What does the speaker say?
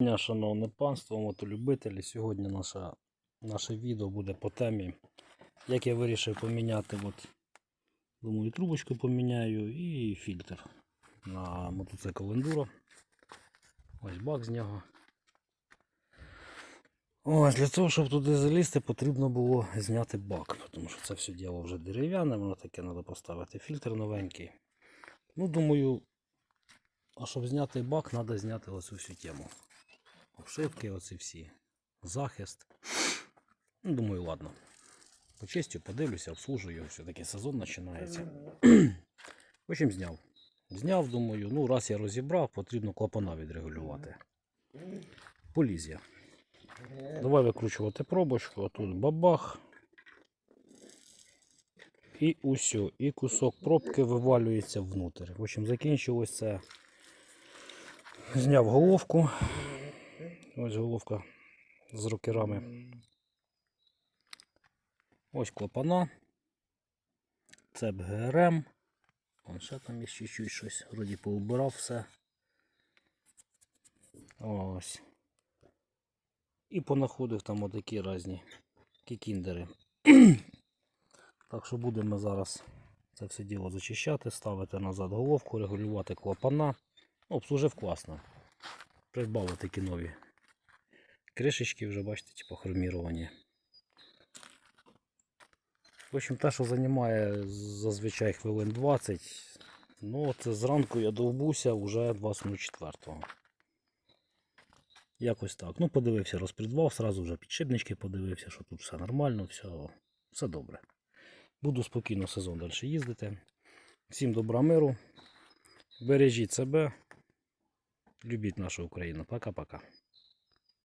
Дня, шановне панство, мотолюбителі. Сьогодні наша, наше відео буде по темі, як я вирішив поміняти. От, думаю, трубочку поміняю і фільтр на мотоцикл Enduro. Ось бак з нього. Ось, для того, щоб туди залізти, потрібно було зняти бак, тому що це все діло вже дерев'яне, воно таке треба поставити фільтр новенький. Ну, думаю, а щоб зняти бак, треба зняти оцю всю тему обшивки, оці всі, захист. Ну, думаю, ладно. Почистю, подивлюся, обслужую, все-таки сезон починається. В общем, зняв. Зняв, думаю, ну раз я розібрав, потрібно клапана відрегулювати. Поліз я. Давай викручувати пробочку, а тут бабах. І усьо, і кусок пробки вивалюється внутрь. В общем, закінчилось це. Зняв головку. Ось головка з рокерами. Ось клапана. Цеп ГРМ. Вон ще там є чуть-чуть щось. Вроді поубирав все. Ось. І понаходив там отакі різні кікіндери. так що будемо зараз це все діло зачищати, ставити назад головку, регулювати клапана. Обслужив класно. Придбали такі нові кришечки вже, бачите, типу хроміровані. В общем, те, що займає зазвичай хвилин 20, ну це зранку я довбуся вже 24-го. Якось так. Ну, подивився, розпредвал, сразу вже підшипнички подивився, що тут все нормально, все, все добре. Буду спокійно сезон далі їздити. Всім добра миру. Бережіть себе. Любіть нашу Україну. Пока-пока.